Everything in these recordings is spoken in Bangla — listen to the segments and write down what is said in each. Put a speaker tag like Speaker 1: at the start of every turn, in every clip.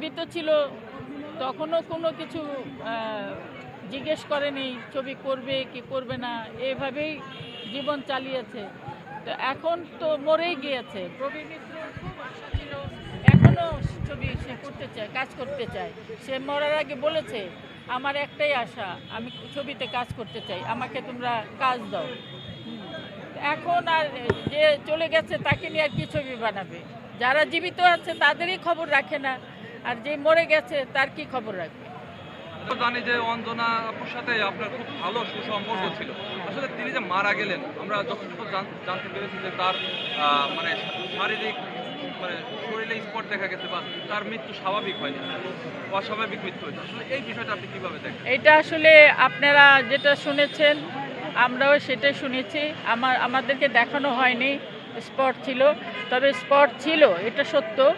Speaker 1: জীবিত ছিল, তখনও কোনো কিছু জিজ্ঞেস করেনি, ছবি করবে কি করবে না, এভাবেই জীবন চালিয়েছে। তো এখন তো মরেই গিয়েছে। প্রবীণ মিত্রর খুব আশা ছিল, এখনও ছবি সে করতে চায়, কাজ করতে চায়। সে মরার আগে বলেছে, আমার একটাই আশা, আমি ছবিতে কাজ করতে চাই, আমাকে তোমরা কাজ দাও। এখন আর যে চলে গেছে, তাকে নিয়ে আর কি ছবি বানাবে? যারা জীবিত আছে, তাদেরই খবর রাখে না। আর যে মরে গেছে তার কি খবর রাখবে?
Speaker 2: জানি যে অঞ্জনা আপুর সাথে আপনার খুব ভালো সুসম্পর্ক। ছিল। আসলে তিনি যে মারা গেলেন আমরা যতটুকু জান- জানতে পেরেছি যে তার মানে শারীরিক মানে শরীরে স্পট দেখা গেছে বা তার মৃত্যু স্বাভাবিক হয়নি। অস্বাভাবিক মৃত্যু হয়েছে। আসলে এই বিষয়টা আপনি কীভাবে দেখেন?
Speaker 1: এটা আসলে আপনারা যেটা শুনেছেন আমরাও সেটাই শুনেছি। আমার আমাদেরকে দেখানো হয়নি স্পট ছিল। তবে স্পট ছিল এটা সত্য।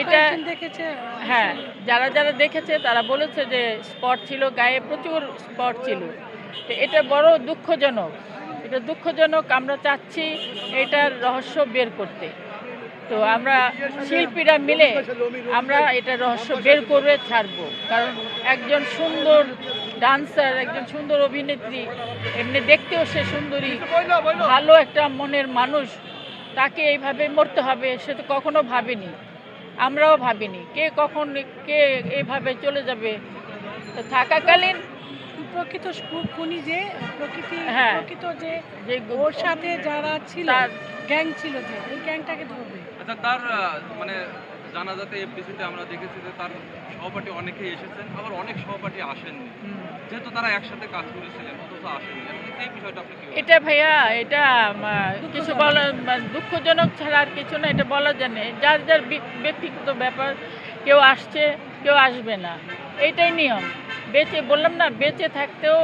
Speaker 1: এটা
Speaker 3: দেখেছে?
Speaker 1: হ্যাঁ যারা যারা দেখেছে তারা বলেছে যে স্পট ছিল গায়ে প্রচুর স্পট ছিল। তো এটা বড় দুঃখজনক। এটা দুঃখজনক আমরা চাচ্ছি এটার রহস্য বের করতে। তো আমরা শিল্পীরা মিলে আমরা এটা রহস্য বের করে ছাড়বো। কারণ একজন সুন্দর ডান্সার একজন সুন্দর অভিনেত্রী এমনি দেখতেও সে সুন্দরী ভালো একটা মনের মানুষ তাকে এইভাবে মরতে হবে সে তো কখনো ভাবেনি। আমরাও ভাবিনি। কে কখন কে এভাবে চলে যাবে? তো থাকাকালীন
Speaker 3: প্রকৃত খুনি যে প্রকৃতি
Speaker 1: হ্যাঁ।
Speaker 3: প্রকৃত যে
Speaker 1: যে
Speaker 3: ওর সাথে যারা ছিল
Speaker 1: তার-
Speaker 3: গ্যাং ছিল যে ওই গ্যাংটাকে ধরবে।
Speaker 2: আচ্ছা তার মানে জানাজাতে এফডিসিতে আমরা দেখেছি যে তার সহপাঠী অনেকেই এসেছেন আবার অনেক সহপাঠী আসেননি। যেহেতু তারা একসাথে কাজ করেছিলেন অথচ আসেননি। এই বিষয়টা আপনি
Speaker 1: এটা ভাইয়া এটা কিছু বলা দুঃখজনক ছাড়া আর কিছু না এটা বলা জানে যার যার ব্যক- ব্যক্তিগত ব্যাপার কেউ আসছে কেউ আসবে না। এইটাই নিয়ম। বেঁচে বললাম না বেঁচে থাকতেও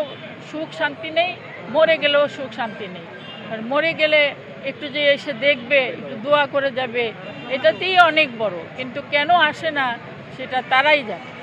Speaker 1: সুখ শান্তি নেই মরে গেলেও সুখ শান্তি নেই। আর মরে গেলে একটু যে এসে দেখবে একটু দোয়া করে যাবে এটাতেই অনেক বড় কিন্তু কেন আসে না সেটা তারাই জানে।